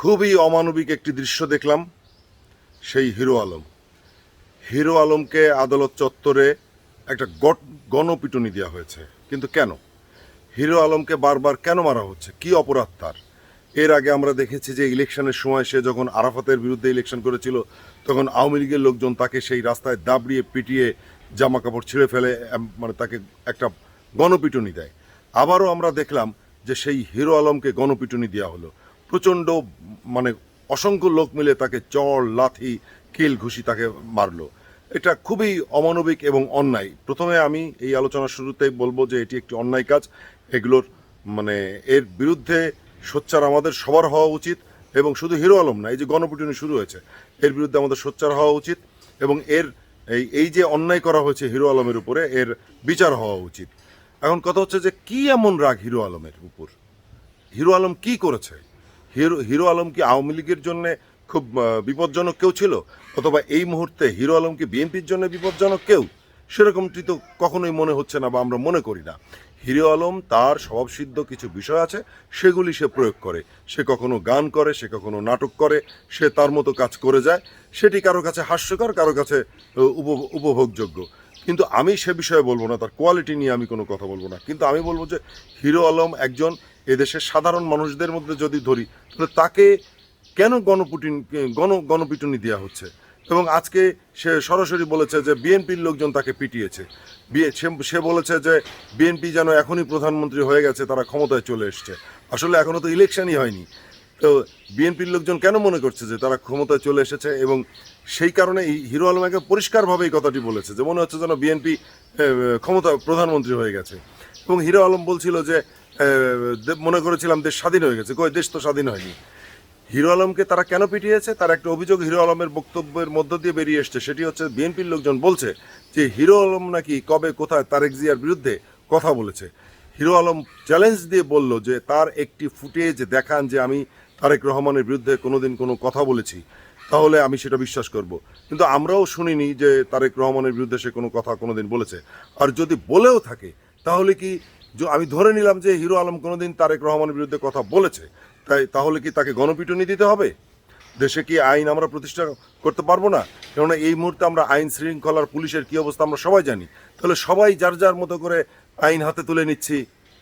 খুবই অমানবিক একটি দৃশ্য দেখলাম, সেই হিরো আলম। হিরো আলমকে আদালত চত্বরে একটা গট- গণপিটুনি দেওয়া হয়েছে। কিন্তু কেন? হিরো আলমকে বারবার কেন মারা হচ্ছে? কি অপরাধ তার? এর আগে আমরা দেখেছি যে ইলেকশনের সময় সে যখন আরাফাতের বিরুদ্ধে ইলেকশন করেছিল, তখন আওয়ামী লীগের লোকজন তাকে সেই রাস্তায় দাবড়িয়ে পিটিয়ে জামা কাপড় ছিঁড়ে ফেলে মানে তাকে একটা গণপিটুনি দেয়। আবারও আমরা দেখলাম যে সেই হিরো আলমকে গণপিটুনি দেওয়া হলো। প্রচণ্ড মানে অসংখ্য লোক মিলে তাকে চড় লাথি কিল ঘুষি তাকে মারলো। এটা খুবই অমানবিক এবং অন্যায়। প্রথমে আমি এই আলোচনার শুরুতেই বলব যে এটি একটি অন্যায় কাজ। এগুলোর মানে এর বিরুদ্ধে সোচ্চার আমাদের সবার হওয়া উচিত এবং শুধু হিরো আলম না, এই যে গণপিটুনি শুরু হয়েছে, এর বিরুদ্ধে আমাদের সোচ্চার হওয়া উচিত এবং এর, এই এই যে অন্যায় করা হয়েছে হিরো আলমের উপরে, এর বিচার হওয়া উচিত। এখন কথা হচ্ছে যে কি এমন রাগ হিরো আলমের উপর? হিরো আলম কি করেছে? হিরো হিরো আলম কি আওয়ামী লীগের জন্য খুব বিপজ্জনক কেউ ছিল? অথবা এই মুহূর্তে হিরো আলম কি বিএনপির জন্য বিপজ্জনক কেউ? সেরকমটি তো কখনোই মনে হচ্ছে না বা আমরা মনে করি না। হিরো আলম, তার স্বভাবসিদ্ধ কিছু বিষয় আছে, সেগুলি সে প্রয়োগ করে। সে কখনো গান করে, সে কখনো নাটক করে, সে তার মতো কাজ করে যায়। সেটি কারও কাছে হাস্যকর, কারও কাছে উপ- উপভোগযোগ্য। কিন্তু আমি সে বিষয়ে বলব না, তার কোয়ালিটি নিয়ে আমি কোনো কথা বলব না। কিন্তু আমি বলব যে হিরো আলম একজন এদেশের সাধারণ মানুষদের মধ্যে যদি ধরি, তাহলে তাকে কেন গণপুটিন, গণ, গণপিটুনি দেওয়া হচ্ছে? এবং আজকে সে সরাসরি বলেছে যে বিএনপির লোকজন তাকে পিটিয়েছে। সে বলেছে যে বিএনপি যেন এখনই প্রধানমন্ত্রী হয়ে গেছে, তারা ক্ষমতায় চলে এসছে। আসলে এখনও তো ইলেকশনই হয়নি। তো বিএনপির লোকজন কেন মনে করছে যে তারা ক্ষমতায় চলে এসেছে এবং সেই কারণে এই হিরো আলম একে পরিষ্কারভাবে এই কথাটি বলেছে যে মনে হচ্ছে যেন বিএনপি ক্ষমতা প্রধানমন্ত্রী হয়ে গেছে। এবং হিরো আলম বলছিল যে মনে করেছিলাম দেশ স্বাধীন হয়ে গেছে, কই, দেশ তো স্বাধীন হয়নি। হিরো আলমকে তারা কেন পিটিয়েছে? তার একটা অভিযোগ হিরো আলমের বক্তব্যের মধ্য দিয়ে বেরিয়ে এসছে, সেটি হচ্ছে বিএনপির লোকজন বলছে যে হিরো আলম নাকি কবে, কোথায় তারেক জিয়ার বিরুদ্ধে কথা বলেছে। হিরো আলম চ্যালেঞ্জ দিয়ে বলল যে তার একটি ফুটেজ দেখান যে আমি তারেক রহমানের বিরুদ্ধে কোনোদিন কোনো কথা বলেছি, তাহলে আমি সেটা বিশ্বাস করব। কিন্তু আমরাও শুনিনি যে তারেক রহমানের বিরুদ্ধে সে কোনো কথা কোনোদিন বলেছে। আর যদি বলেও থাকে, তাহলে কি আমি ধরে নিলাম যে হিরো আলম কোনোদিন তারেক রহমানের বিরুদ্ধে কথা বলেছে, তাই তাহলে কি তাকে গণপিটুনি দিতে হবে? দেশে কি আইন আমরা প্রতিষ্ঠা করতে পারব না? কেননা এই মুহূর্তে আমরা আইন শৃঙ্খলার পুলিশের কি অবস্থা আমরা সবাই জানি। তাহলে সবাই যার যার মতো করে আইন হাতে তুলে নিচ্ছি,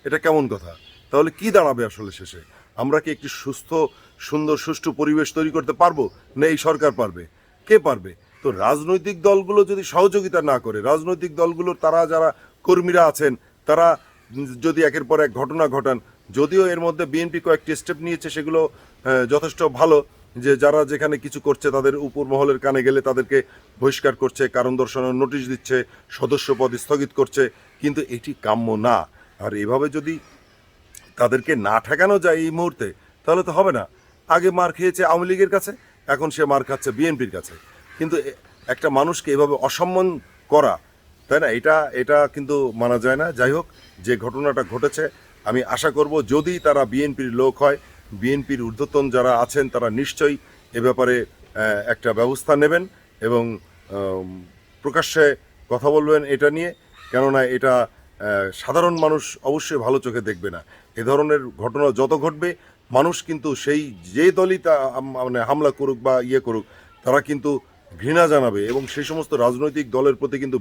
এটা কেমন কথা? তাহলে কি দাঁড়াবে আসলে শেষে? আমরা কি একটি সুস্থ, সুন্দর, সুষ্ঠু পরিবেশ তৈরি করতে পারব? না, এই সরকার পারবে। কে পারবে? তো রাজনৈতিক দলগুলো যদি সহযোগিতা না করে, রাজনৈতিক দলগুলোর তারা যারা কর্মীরা আছেন, তারা যদি একের পর এক ঘটনা ঘটান, যদিও এর মধ্যে বিএনপি কয়েকটি স্টেপ নিয়েছে, সেগুলো যথেষ্ট ভালো, যে যারা যেখানে কিছু করছে, তাদের উপর মহলের কানে গেলে তাদেরকে বহিষ্কার করছে, কারণ দর্শানোর নোটিশ দিচ্ছে, সদস্য পদ স্থগিত করছে, কিন্তু এটি কাম্য না। আর এভাবে যদি তাদেরকে না ঠেকানো যায় এই মুহূর্তে, তাহলে তো হবে না। আগে মার খেয়েছে আওয়ামী লীগের কাছে, এখন সে মার খাচ্ছে বিএনপির কাছে। কিন্তু একটা মানুষকে এভাবে অসম্মান করা, তাই না? এটা এটা কিন্তু মানা যায় না। যাই হোক, যে ঘটনাটা ঘটেছে, আমি আশা করব যদি তারা বিএনপির লোক হয়, বিএনপির ঊর্ধ্বতন যারা আছেন, তারা নিশ্চয়ই এ ব্যাপারে একটা ব্যবস্থা নেবেন এবং প্রকাশ্যে কথা বলবেন এটা নিয়ে। কেননা এটা সাধারণ মানুষ অবশ্যই ভালো চোখে দেখবে না। এ ধরনের ঘটনা যত ঘটবে, মানুষ কিন্তু সেই যে দলই তা মানে হামলা করুক বা ইয়ে করুক, তারা কিন্তু ঘৃণা জানাবে এবং সেই সমস্ত রাজনৈতিক দলের প্রতি কিন্তু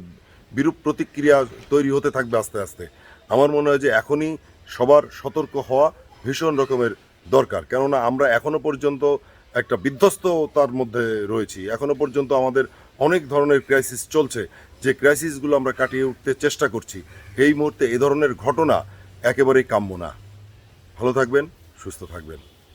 বিরূপ প্রতিক্রিয়া তৈরি হতে থাকবে আস্তে আস্তে। আমার মনে হয় যে এখনই সবার সতর্ক হওয়া ভীষণ রকমের দরকার, কেননা আমরা এখনও পর্যন্ত একটা বিধ্বস্ততার মধ্যে রয়েছি। এখনও পর্যন্ত আমাদের অনেক ধরনের ক্রাইসিস চলছে। যে ক্রাইসিসগুলো আমরা কাটিয়ে উঠতে চেষ্টা করছি, এই মুহূর্তে এ ধরনের ঘটনা একেবারেই কাম্য না। ভালো থাকবেন, সুস্থ থাকবেন।